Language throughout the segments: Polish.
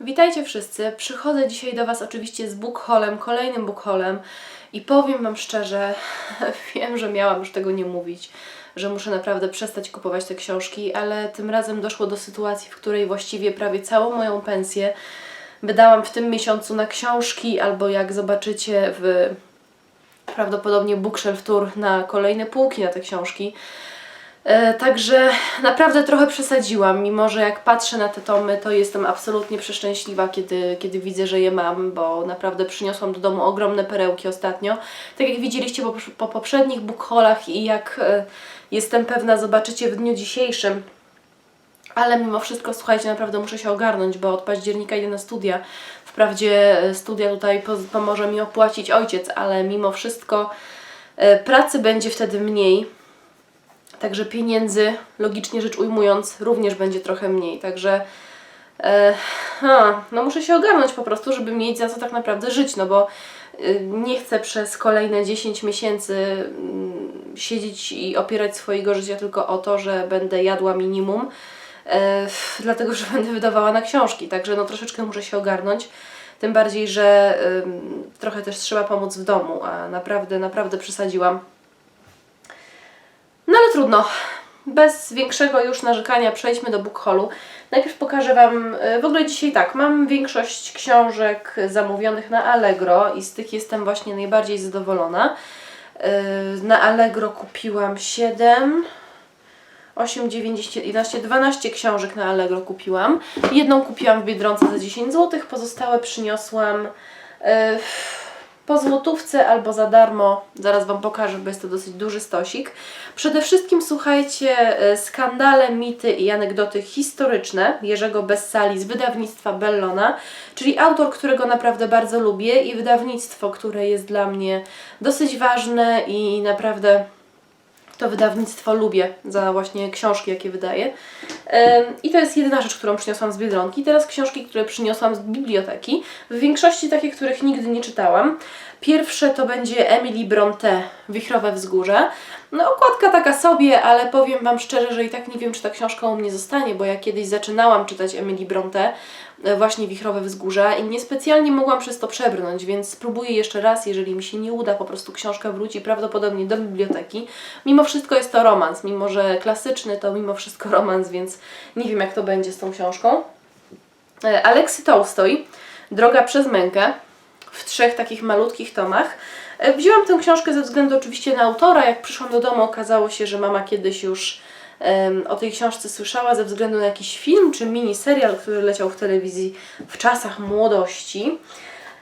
Witajcie wszyscy. Przychodzę dzisiaj do Was oczywiście z bookholem, kolejnym bookholem i powiem Wam szczerze, wiem, że miałam już tego nie mówić, że muszę naprawdę przestać kupować te książki, ale tym razem doszło do sytuacji, w której właściwie prawie całą moją pensję wydałam w tym miesiącu na książki, albo jak zobaczycie w prawdopodobnie Bookshelf Tour na kolejne półki na te książki. E, Także naprawdę trochę przesadziłam, mimo że jak patrzę na te tomy, to jestem absolutnie przeszczęśliwa, kiedy, kiedy widzę, że je mam, bo naprawdę przyniosłam do domu ogromne perełki ostatnio. Tak jak widzieliście po, po poprzednich bookholach i jak e, jestem pewna zobaczycie w dniu dzisiejszym, ale mimo wszystko, słuchajcie, naprawdę muszę się ogarnąć, bo od października idę na studia. Wprawdzie e, studia tutaj pomoże mi opłacić ojciec, ale mimo wszystko pracy będzie wtedy mniej. Także pieniędzy, logicznie rzecz ujmując, również będzie trochę mniej. Także e, no muszę się ogarnąć po prostu, żeby mieć za co tak naprawdę żyć, no bo y, nie chcę przez kolejne 10 miesięcy mm, siedzieć i opierać swojego życia tylko o to, że będę jadła minimum, e, dlatego że będę wydawała na książki. Także no troszeczkę muszę się ogarnąć. Tym bardziej, że trochę też trzeba pomóc w domu, a naprawdę, naprawdę przesadziłam. No ale trudno. Bez większego już narzekania przejdźmy do bookholu. Najpierw pokażę Wam, y, w ogóle dzisiaj tak, mam większość książek zamówionych na Allegro i z tych jestem właśnie najbardziej zadowolona. Y, Na Allegro kupiłam 7, 8, 9, 10, 11, 12 książek na Allegro kupiłam. Jedną kupiłam w Biedronce za 10 zł, pozostałe przyniosłam y, po złotówce albo za darmo. Zaraz Wam pokażę, bo jest to dosyć duży stosik. Przede wszystkim słuchajcie, y, skandale, mity i anegdoty historyczne Jerzego Bessali z wydawnictwa Bellona, czyli autor, którego naprawdę bardzo lubię i wydawnictwo, które jest dla mnie dosyć ważne i naprawdę to wydawnictwo lubię za właśnie książki, jakie wydaje. I to jest jedyna rzecz, którą przyniosłam z Biedronki. Teraz książki, które przyniosłam z biblioteki. W większości takie, których nigdy nie czytałam. Pierwsze to będzie Emily Bronte, Wichrowe Wzgórze. No okładka taka sobie, ale powiem Wam szczerze, że i tak nie wiem, czy ta książka u mnie zostanie, bo ja kiedyś zaczynałam czytać Emily Bronte, e, właśnie Wichrowe Wzgórza i niespecjalnie mogłam przez to przebrnąć, więc spróbuję jeszcze raz, jeżeli mi się nie uda, po prostu książka wróci prawdopodobnie do biblioteki. Mimo wszystko jest to romans, mimo że klasyczny, to mimo wszystko romans, więc nie wiem jak to będzie z tą książką. E, Aleksy Tolstoj, Droga przez mękę, w trzech takich malutkich tomach. E, Wzięłam tę książkę ze względu oczywiście na autora. Jak przyszłam do domu, okazało się, że mama kiedyś już o tej książce słyszała ze względu na jakiś film czy miniserial, który leciał w telewizji w czasach młodości.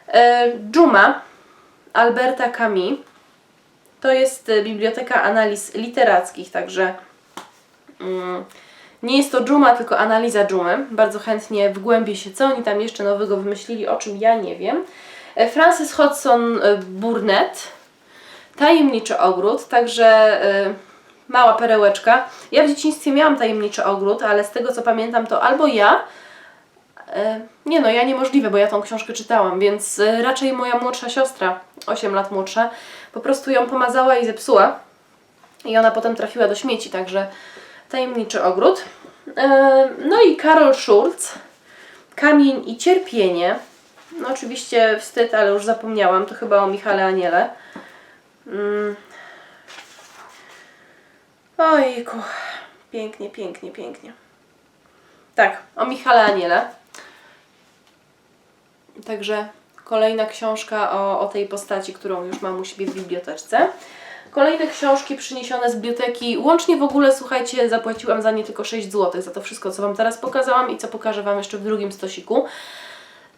E, Dżuma Alberta Camus. To jest e, Biblioteka Analiz Literackich, także mm, nie jest to dżuma, tylko analiza dżumy. Bardzo chętnie wgłębię się, co oni tam jeszcze nowego wymyślili, o czym ja nie wiem. E, Francis Hodgson e, Burnett, Tajemniczy Ogród, także e, mała perełeczka. Ja w dzieciństwie miałam Tajemniczy Ogród, ale z tego co pamiętam to albo ja, nie no, ja niemożliwe, bo ja tą książkę czytałam, więc raczej moja młodsza siostra, 8 lat młodsza, po prostu ją pomazała i zepsuła. I ona potem trafiła do śmieci, także Tajemniczy Ogród. No i Karol Schurz, Kamień i Cierpienie. No oczywiście wstyd, ale już zapomniałam, to chyba o Michale Aniele. Mm. Ojku, pięknie, pięknie, pięknie. Tak, o Michale Aniele. Także kolejna książka o, o tej postaci, którą już mam u siebie w biblioteczce. Kolejne książki przyniesione z biblioteki. Łącznie w ogóle, słuchajcie, zapłaciłam za nie tylko 6 zł, za to wszystko, co Wam teraz pokazałam i co pokażę Wam jeszcze w drugim stosiku.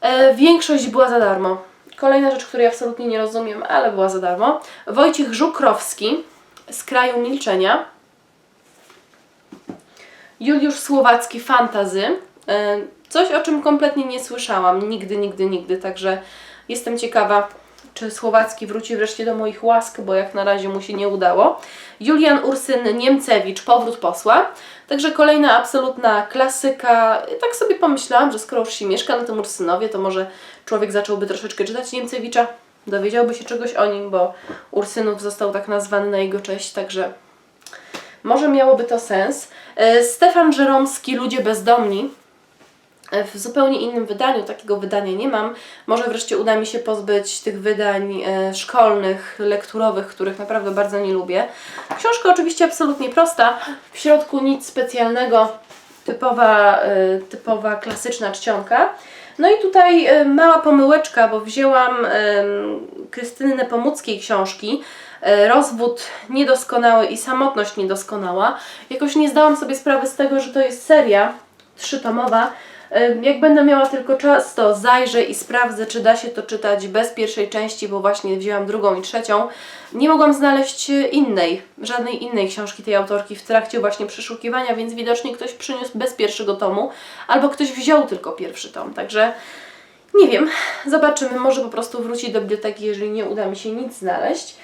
E, większość była za darmo. Kolejna rzecz, której absolutnie nie rozumiem, ale była za darmo. Wojciech Żukrowski z kraju milczenia. Juliusz Słowacki Fantazy. E, Coś, o czym kompletnie nie słyszałam. Nigdy, nigdy, nigdy. Także jestem ciekawa, czy Słowacki wróci wreszcie do moich łask, bo jak na razie mu się nie udało. Julian Ursyn Niemcewicz, Powrót posła. Także kolejna absolutna klasyka. Tak sobie pomyślałam, że skoro już się mieszka na tym Ursynowie, to może człowiek zacząłby troszeczkę czytać Niemcewicza. Dowiedziałby się czegoś o nim, bo Ursynów został tak nazwany na jego cześć, także może miałoby to sens. E, Stefan Żeromski, Ludzie bezdomni. W zupełnie innym wydaniu. Takiego wydania nie mam. Może wreszcie uda mi się pozbyć tych wydań e, szkolnych, lekturowych, których naprawdę bardzo nie lubię. Książka oczywiście absolutnie prosta. W środku nic specjalnego. Typowa, e, typowa klasyczna czcionka. No i tutaj e, mała pomyłeczka, bo wzięłam e, Krystyny Nepomuckiej książki e, Rozwód niedoskonały i samotność niedoskonała. Jakoś nie zdałam sobie sprawy z tego, że to jest seria trzytomowa. Jak będę miała tylko czas, to zajrzę i sprawdzę, czy da się to czytać bez pierwszej części, bo właśnie wzięłam drugą i trzecią. Nie mogłam znaleźć e, innej, żadnej innej książki tej autorki w trakcie właśnie przeszukiwania, więc widocznie ktoś przyniósł bez pierwszego tomu, albo ktoś wziął tylko pierwszy tom. Także nie wiem, zobaczymy. Może po prostu wróci do biblioteki, jeżeli nie uda mi się nic znaleźć.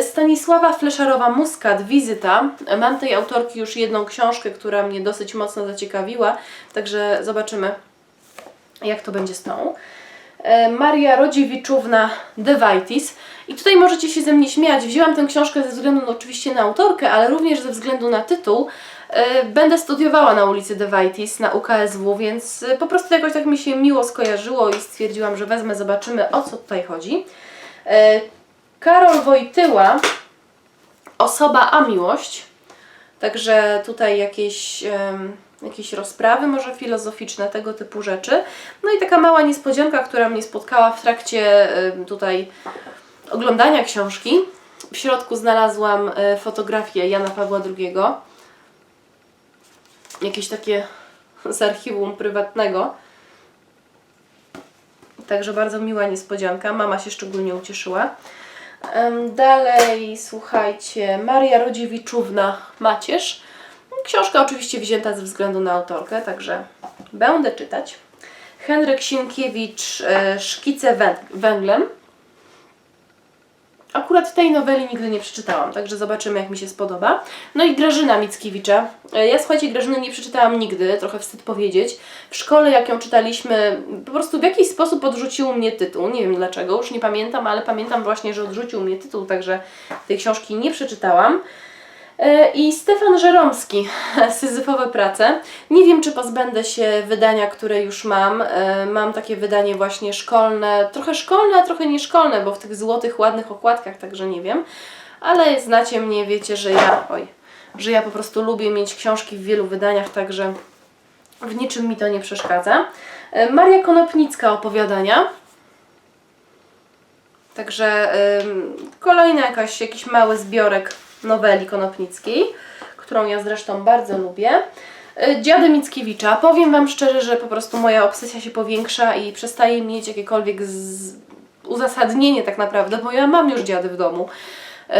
Stanisława Fleszarowa-Muskat, Wizyta. Mam tej autorki już jedną książkę, która mnie dosyć mocno zaciekawiła, także zobaczymy, jak to będzie z tą. E, Maria Rodziewiczówna Devaitis. I tutaj możecie się ze mnie śmiać. Wzięłam tę książkę ze względu oczywiście na autorkę, ale również ze względu na tytuł. E, Będę studiowała na ulicy Devaitis, na UKSW, więc e, po prostu jakoś tak mi się miło skojarzyło i stwierdziłam, że wezmę, zobaczymy o co tutaj chodzi. Karol Wojtyła, Osoba a miłość. Także tutaj jakieś, em, jakieś rozprawy, może filozoficzne, tego typu rzeczy. No i taka mała niespodzianka, która mnie spotkała w trakcie em, tutaj oglądania książki. W środku znalazłam e, fotografię Jana Pawła II. Jakieś takie z archiwum prywatnego. Także bardzo miła niespodzianka. Mama się szczególnie ucieszyła. Dalej, słuchajcie, Maria Rodziewiczówna Macierz. Książka oczywiście wzięta ze względu na autorkę, także będę czytać. Henryk Sienkiewicz, e, Szkice węg- węglem. Akurat tej noweli nigdy nie przeczytałam, także zobaczymy, jak mi się spodoba. No i Grażyna Mickiewicza. E, Ja, słuchajcie, Grażyny nie przeczytałam nigdy, trochę wstyd powiedzieć. W szkole, jak ją czytaliśmy, po prostu w jakiś sposób odrzucił mnie tytuł. Nie wiem dlaczego, już nie pamiętam, ale pamiętam właśnie, że odrzucił mnie tytuł, także tej książki nie przeczytałam. E, I Stefan Żeromski, Syzyfowe prace. Nie wiem, czy pozbędę się wydania, które już mam. E, Mam takie wydanie właśnie szkolne, trochę szkolne, a trochę nieszkolne, bo w tych złotych, ładnych okładkach, także nie wiem. Ale znacie mnie, wiecie, że ja, oj, że ja po prostu lubię mieć książki w wielu wydaniach, także w niczym mi to nie przeszkadza. E, Maria Konopnicka, opowiadania. Także ym, kolejny jakaś, jakiś mały zbiorek noweli Konopnickiej, którą ja zresztą bardzo lubię. Y, Dziady Mickiewicza. Powiem Wam szczerze, że po prostu moja obsesja się powiększa i przestaje mieć jakiekolwiek z... uzasadnienie tak naprawdę, bo ja mam już dziady w domu. Y,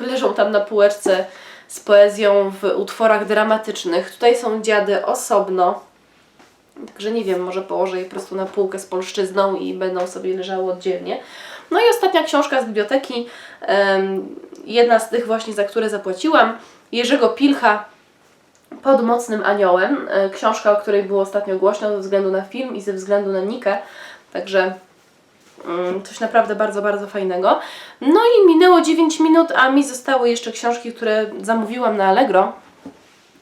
Leżą tam na półeczce z poezją w utworach dramatycznych. Tutaj są dziady osobno, Także nie wiem, może położę je po prostu na półkę z polszczyzną i będą sobie leżały oddzielnie. No i ostatnia książka z biblioteki, jedna z tych właśnie, za które zapłaciłam, Jerzego Pilcha pod mocnym aniołem. E, Książka, o której było ostatnio głośno ze względu na film i ze względu na Nikę. Także mm, coś naprawdę bardzo, bardzo fajnego. No i minęło 9 minut, a mi zostały jeszcze książki, które zamówiłam na Allegro.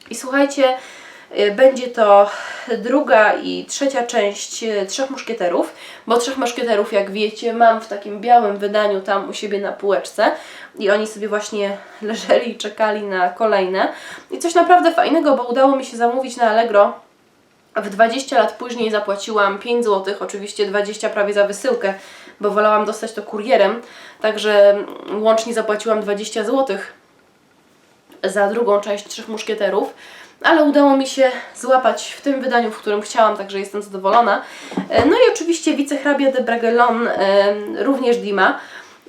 I słuchajcie, będzie to druga i trzecia część y, Trzech Muszkieterów, bo Trzech Muszkieterów, jak wiecie, mam w takim białym wydaniu tam u siebie na półeczce i oni sobie właśnie leżeli i czekali na kolejne. I coś naprawdę fajnego, bo udało mi się zamówić na Allegro. W 20 lat później zapłaciłam 5 zł, oczywiście 20 prawie za wysyłkę, bo wolałam dostać to kurierem, także mm, łącznie zapłaciłam 20 zł za drugą część Trzech Muszkieterów, ale udało mi się złapać w tym wydaniu, w którym chciałam, także jestem zadowolona. E, No i oczywiście Wicehrabia de Bragelonne, e, również Dima.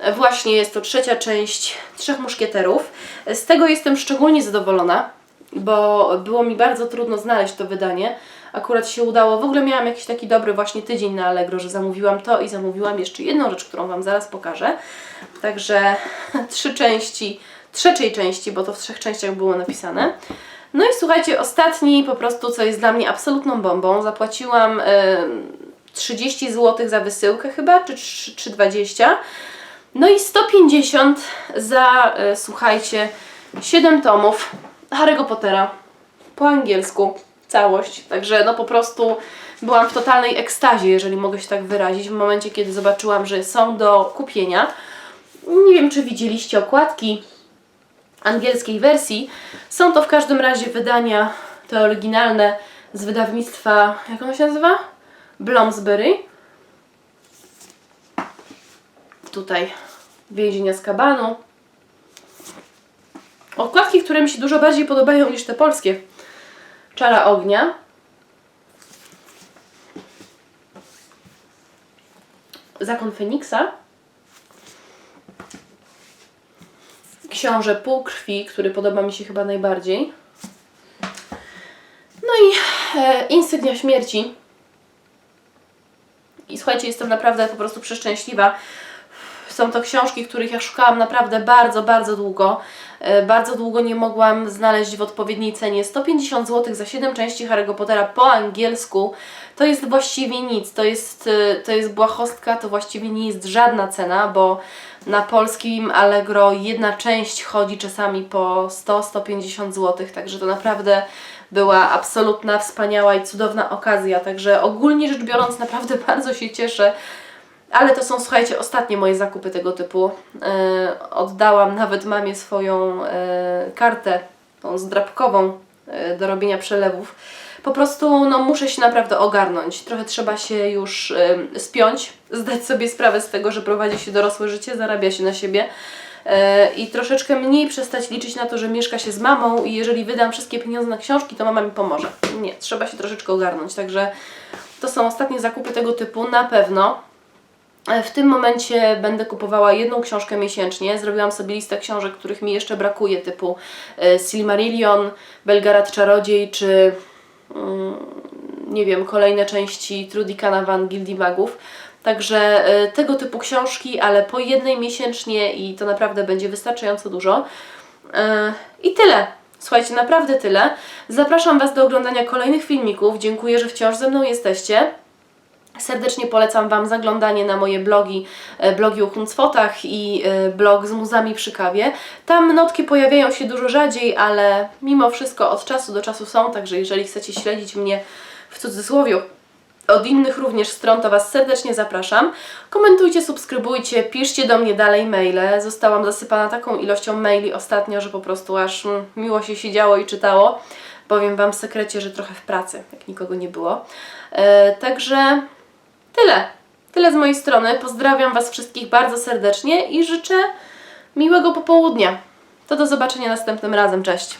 E, Właśnie jest to trzecia część Trzech Muszkieterów. Z tego jestem szczególnie zadowolona, bo było mi bardzo trudno znaleźć to wydanie. Akurat się udało. W ogóle miałam jakiś taki dobry właśnie tydzień na Allegro, że zamówiłam to i zamówiłam jeszcze jedną rzecz, którą Wam zaraz pokażę. Także trzy części, trzeciej części, bo to w trzech częściach było napisane. No i słuchajcie, ostatni po prostu, co jest dla mnie absolutną bombą, zapłaciłam e, 30 zł za wysyłkę chyba, czy, czy, czy 20. No i 150 za, e, słuchajcie, 7 tomów Harry'ego Pottera po angielsku. całość. Także no po prostu byłam w totalnej ekstazie, jeżeli mogę się tak wyrazić, w momencie, kiedy zobaczyłam, że są do kupienia. Nie wiem, czy widzieliście okładki angielskiej wersji. Są to w każdym razie wydania, te oryginalne z wydawnictwa, jak ono się nazywa? Bloomsbury. Tutaj więzienia z kabanu. Okładki, które mi się dużo bardziej podobają niż te polskie. Czara ognia. Zakon Feniksa. Książę Półkrwi, który podoba mi się chyba najbardziej. No i e, Insygnia Śmierci. I słuchajcie, jestem naprawdę po prostu przeszczęśliwa. Są to książki, których ja szukałam naprawdę bardzo, bardzo długo. E, Bardzo długo nie mogłam znaleźć w odpowiedniej cenie. 150 zł za 7 części Harry'ego Pottera po angielsku to jest właściwie nic. To jest, e, to jest błahostka, to właściwie nie jest żadna cena, bo na polskim Allegro jedna część chodzi czasami po 100-150 zł, także to naprawdę była absolutna, wspaniała i cudowna okazja. Także ogólnie rzecz biorąc, naprawdę bardzo się cieszę. Ale to są, słuchajcie, ostatnie moje zakupy tego typu. E, oddałam nawet mamie swoją e, kartę, tą zdrabkową e, do robienia przelewów. Po prostu no, muszę się naprawdę ogarnąć. Trochę trzeba się już e, spiąć, zdać sobie sprawę z tego, że prowadzi się dorosłe życie, zarabia się na siebie. E, I troszeczkę mniej przestać liczyć na to, że mieszka się z mamą i jeżeli wydam wszystkie pieniądze na książki, to mama mi pomoże. Nie, trzeba się troszeczkę ogarnąć. Także to są ostatnie zakupy tego typu, na pewno. W tym momencie będę kupowała jedną książkę miesięcznie. Zrobiłam sobie listę książek, których mi jeszcze brakuje, typu e, Silmarillion, Belgarad Czarodziej, czy mm, nie wiem, kolejne części Trudy Canavan Gildii Magów. Także e, tego typu książki, ale po jednej miesięcznie i to naprawdę będzie wystarczająco dużo. E, I tyle. Słuchajcie, naprawdę tyle. Zapraszam Was do oglądania kolejnych filmików. Dziękuję, że wciąż ze mną jesteście. Serdecznie polecam Wam zaglądanie na moje blogi, e, blogi o Huncwotach i e, blog z muzami przy kawie. Tam notki pojawiają się dużo rzadziej, ale mimo wszystko od czasu do czasu są, także jeżeli chcecie śledzić mnie w cudzysłowie od innych również stron, to Was serdecznie zapraszam. Komentujcie, subskrybujcie, piszcie do mnie dalej maile. Zostałam zasypana taką ilością maili ostatnio, że po prostu aż mm, miło się siedziało i czytało. Powiem Wam w sekrecie, że trochę w pracy, jak nikogo nie było. E, także tyle. Tyle z mojej strony. Pozdrawiam Was wszystkich bardzo serdecznie i życzę miłego popołudnia. To do zobaczenia następnym razem. Cześć!